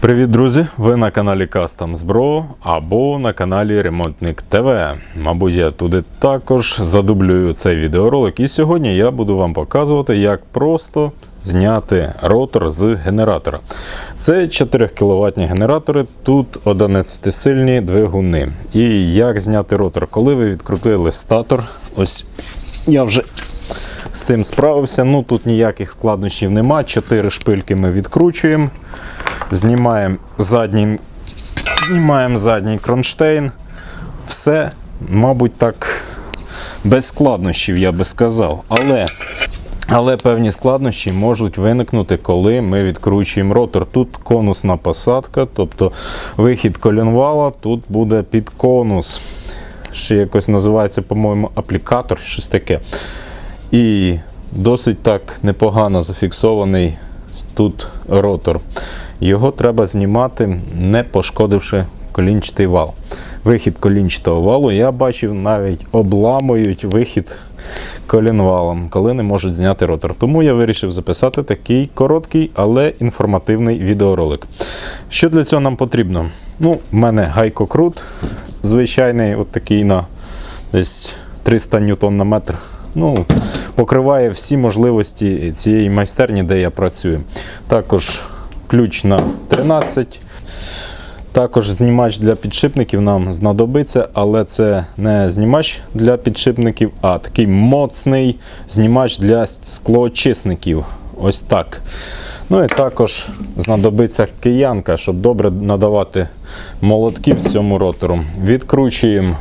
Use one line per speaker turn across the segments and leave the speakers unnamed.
Привіт, друзі! Ви на каналі Customs Bro або на каналі Ремонтник ТВ. Мабуть, я туди також задублюю цей відеоролик. І сьогодні я буду вам показувати, як просто зняти ротор з генератора. Це 4 кВт генератори, тут 11-сильні двигуни. І як зняти ротор? Коли ви відкрутили статор, ось я вже з цим справився. Ну тут ніяких складнощів нема. Чотири шпильки ми відкручуємо. Знімаємо задній, знімаємо задній кронштейн. Все, мабуть, так без складнощів, я би сказав. Але, але певні складнощі можуть виникнути, коли ми відкручуємо ротор. Тут конусна посадка, тобто вихід колінвала тут буде під конус. Ще якось називається, по-моєму, аплікатор, щось таке. І досить так непогано зафіксований тут ротор. Його треба знімати, не пошкодивши колінчатий вал. Вихід колінчатого валу, я бачив, навіть обламують вихід колінвалом, коли не можуть зняти ротор. Тому я вирішив записати такий короткий, але інформативний відеоролик. Що для цього нам потрібно? Ну, в мене гайкокрут, звичайний, от такий на десь 300 ньютон на метр. Ну, покриває всі можливості цієї майстерні, де я працюю. Також ключ на 13. Також знімач для підшипників нам знадобиться, але це не знімач для підшипників, а такий моцний знімач для склоочисників. Ось так. Ну і також знадобиться киянка, щоб добре надавати молотків цьому ротору. Відкручуємо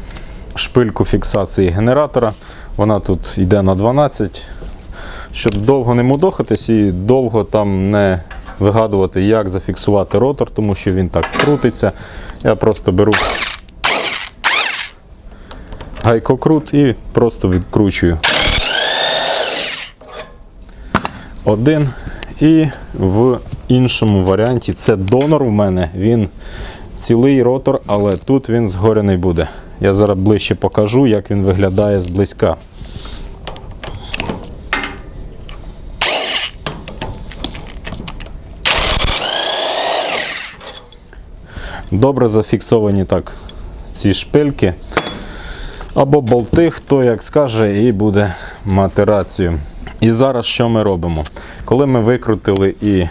шпильку фіксації генератора. Вона тут йде на 12, щоб довго не мудохатись і довго там не вигадувати, як зафіксувати ротор, тому що він так крутиться. Я просто беру гайкокрут і просто відкручую один. І в іншому варіанті це донор у мене, він цілий ротор, але тут він згоряний буде. Я зараз ближче покажу, як він виглядає зблизька. Добре зафіксовані так ці шпильки. Або болти, хто як скаже, і буде мати рацію. І зараз що ми робимо? Коли ми викрутили і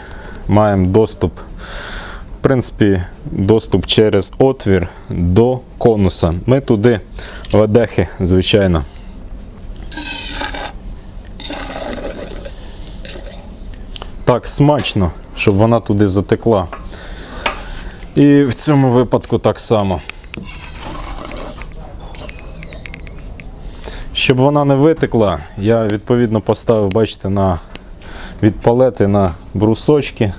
маємо доступ, в принципі, доступ через отвір до конуса, ми туди ведехи, звичайно. Так смачно, щоб вона туди затекла. І в цьому випадку так само. Щоб вона не витекла, я відповідно поставив, бачите, на від палети на брусочки,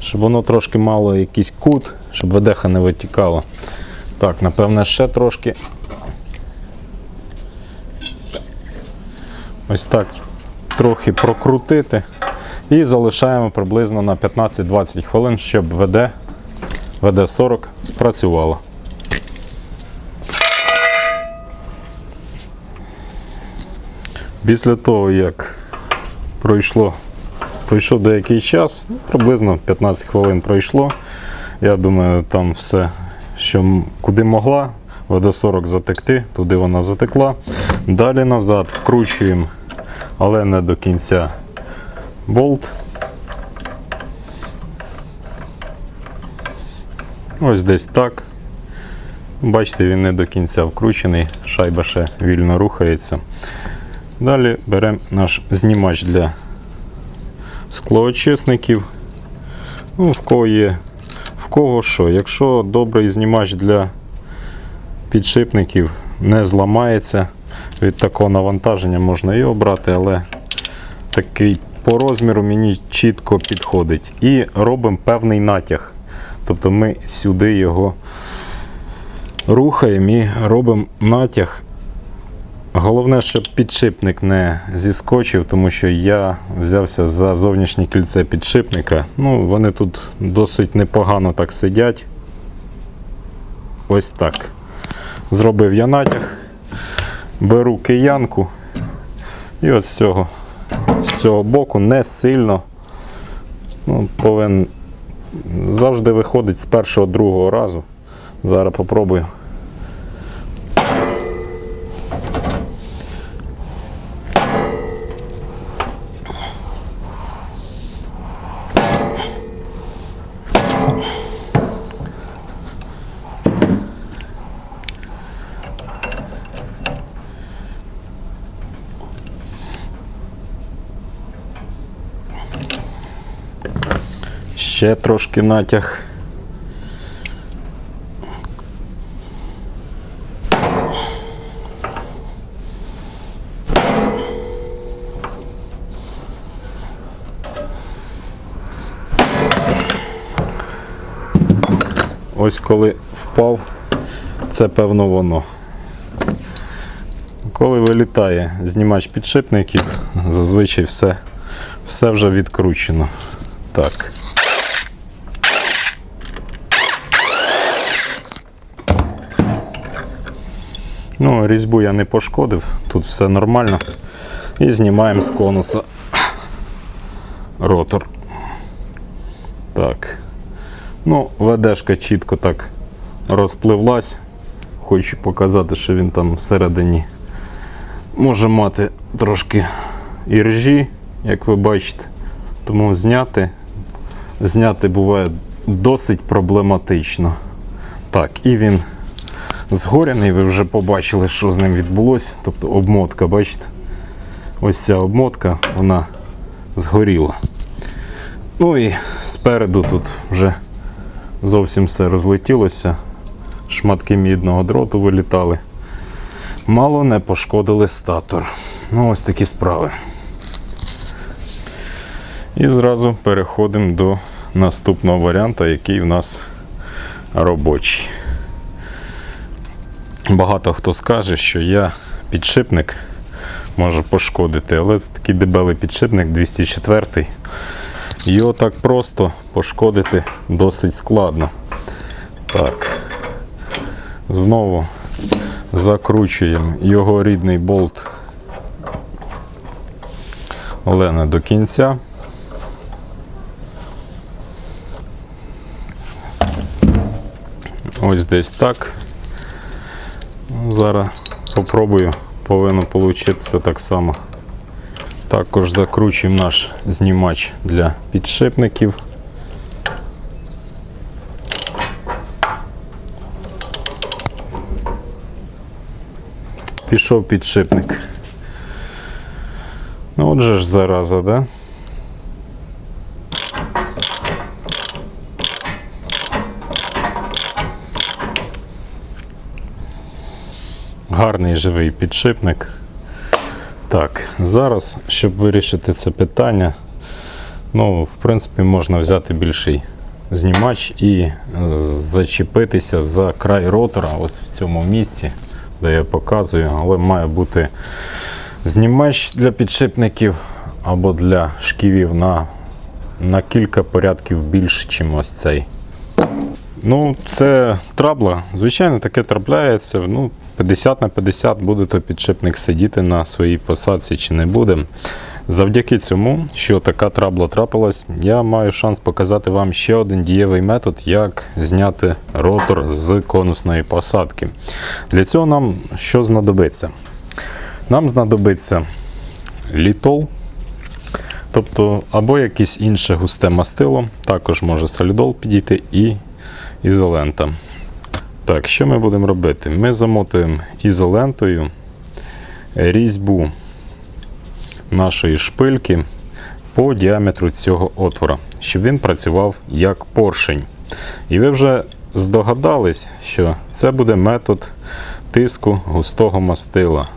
щоб воно трошки мало якийсь кут, щоб ведеха не витікала. Так, напевне, ще трошки. Ось так трохи прокрутити. І залишаємо приблизно на 15-20 хвилин, щоб ВД, ВД-40 спрацювало. Після того, як пройшло, пройшов деякий час, ну, приблизно 15 хвилин пройшло. Я думаю, там все, що куди могла, ВД-40 затекти, туди вона затекла. Далі назад вкручуємо, але не до кінця болт. Ось десь так. Бачите, він не до кінця вкручений, шайба ще вільно рухається. Далі беремо наш знімач для склоочисників. Ну, в кого є, в кого що. Якщо добрий знімач для підшипників не зламається від такого навантаження, можна його брати, але такий по розміру мені чітко підходить. І робимо певний натяг. Тобто ми сюди його рухаємо і робимо натяг. Головне, щоб підшипник не зіскочив, тому що я взявся за зовнішнє кільце підшипника. Ну, вони тут досить непогано так сидять. Ось так. Зробив я натяг, беру киянку і от з цього, з цього боку не сильно. Ну, повинен Завжди виходить з першого другого разу. Зараз попробую. Ще трошки натяг. Ось коли впав, це певно воно. Коли вилітає знімач підшипників, зазвичай все, все вже відкручено. Так. Ну, різьбу я не пошкодив, тут все нормально. І знімаємо з конуса ротор. Так. Ну, ведешка чітко так розпливлась. Хочу показати, що він там всередині може мати трошки іржі, як ви бачите. Тому зняти, зняти буває досить проблематично. Так, і він згоряний, ви вже побачили, що з ним відбулося. Тобто обмотка, бачите? Ось ця обмотка, вона згоріла. Ну і спереду тут вже зовсім все розлетілося. Шматки мідного дроту вилітали. Мало не пошкодили статор. Ну, ось такі справи. І зразу переходимо до наступного варіанта, який в нас робочий. Багато хто скаже, що я підшипник можу пошкодити, але це такий дебелий підшипник 204. Його так просто пошкодити досить складно. Так. Знову закручуємо його рідний болт Олена до кінця. Ось десь так. Зараз попробую, повинно получитися так само. Також закручуємо наш знімач для підшипників. Пішов підшипник. Ну отже ж зараза, да? Гарний живий підшипник. Так, зараз, щоб вирішити це питання, ну, в принципі, можна взяти більший знімач і е, зачепитися за край ротора, ось в цьому місці, де я показую, але має бути знімач для підшипників або для шківів на, на кілька порядків більш, ніж ось цей. Ну, це трабла. Звичайно, таке трапляється. Ну, 50 на 50 буде то підшипник сидіти на своїй посадці чи не буде. Завдяки цьому, що така трабла трапилась, я маю шанс показати вам ще один дієвий метод, як зняти ротор з конусної посадки. Для цього нам що знадобиться? Нам знадобиться літол, тобто або якесь інше густе мастило, також може солідол підійти і ізолента. Так, що ми будемо робити? Ми замотуємо ізолентою різьбу нашої шпильки по діаметру цього отвора, щоб він працював як поршень. І ви вже здогадались, що це буде метод тиску густого мастила.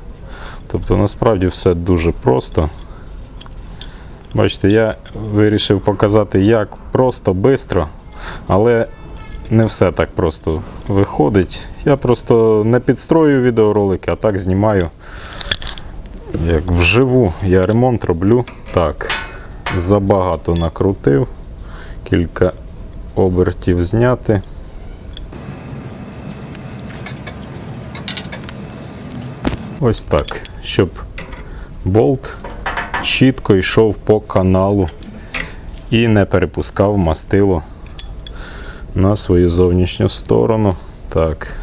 Тобто, насправді все дуже просто. Бачите, я вирішив показати, як просто, швидко, але не все так просто виходить. Я просто не підстрою відеоролики, а так знімаю. Як вживу я ремонт роблю. Так, забагато накрутив, кілька обертів зняти. Ось так, щоб болт чітко йшов по каналу і не перепускав мастило на свою зовнішню сторону. Так.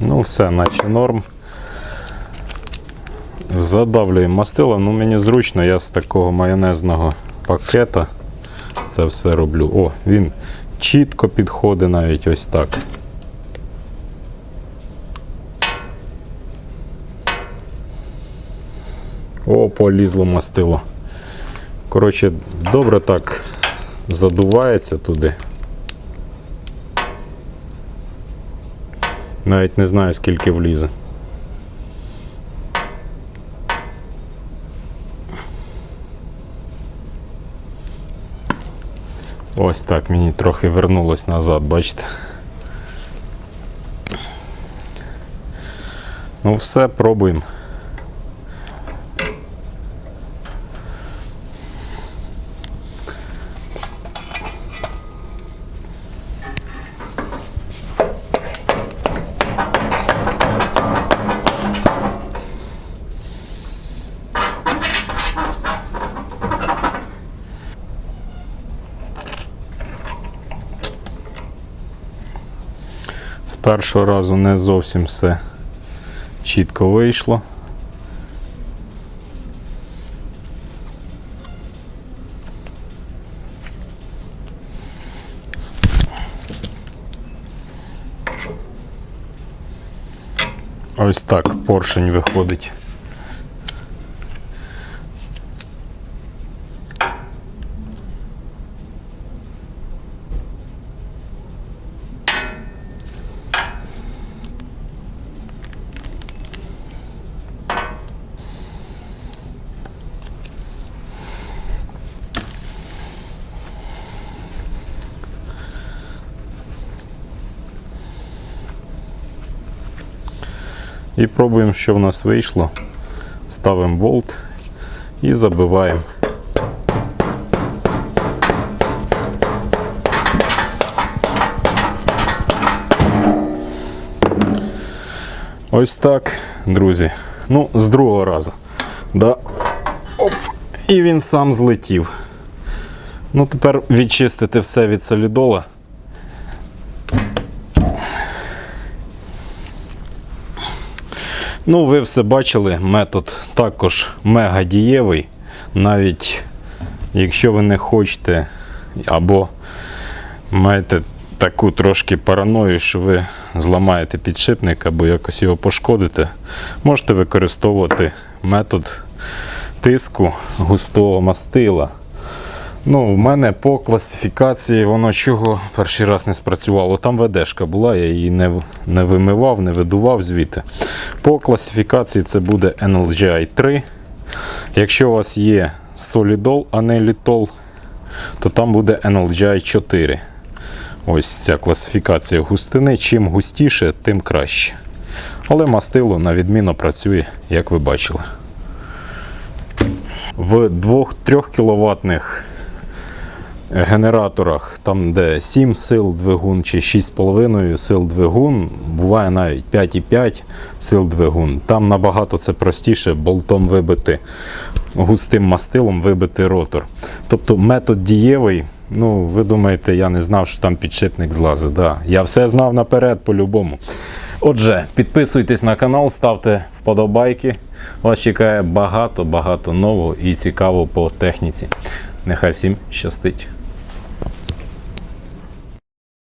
Ну, все, наче норм. Задавлюємо мастило. Ну, мені зручно, я з такого майонезного пакета це все роблю. О, він чітко підходить навіть ось так. О, полізло мастило. Коротше, добре так задувається туди. Навіть не знаю, скільки влізе. Ось так мені трохи вернулось назад, бачите. Ну все, пробуємо. Першого разу не зовсім все чітко вийшло. Ось так поршень виходить. І пробуємо, що в нас вийшло. Ставимо болт і забиваємо. Ось так, друзі. Ну, з другого разу. Да. Оп. І він сам злетів. Ну, тепер відчистити все від солідола. Ну, ви все бачили, метод також мега дієвий. Навіть якщо ви не хочете або маєте таку трошки параною, що ви зламаєте підшипник або якось його пошкодите, можете використовувати метод тиску густого мастила. Ну, в мене по класифікації воно чого перший раз не спрацювало. Там ведешка була, я її не, не вимивав, не видував звідти. По класифікації це буде NLGI 3. Якщо у вас є Solidol, а не Litol, то там буде NLGI 4. Ось ця класифікація густини. Чим густіше, тим краще. Але мастило на відміну працює, як ви бачили. В 2-3 кВт генераторах, там де 7 сил двигун чи 6,5 сил двигун, буває навіть 5,5 сил двигун. Там набагато це простіше болтом вибити густим мастилом вибити ротор. Тобто метод дієвий. Ну, ви думаєте, я не знав, що там підшипник злазить. Да. Я все знав наперед по-любому. Отже, підписуйтесь на канал, ставте вподобайки. Вас чекає багато-багато нового і цікавого по техніці. Нехай всім щастить.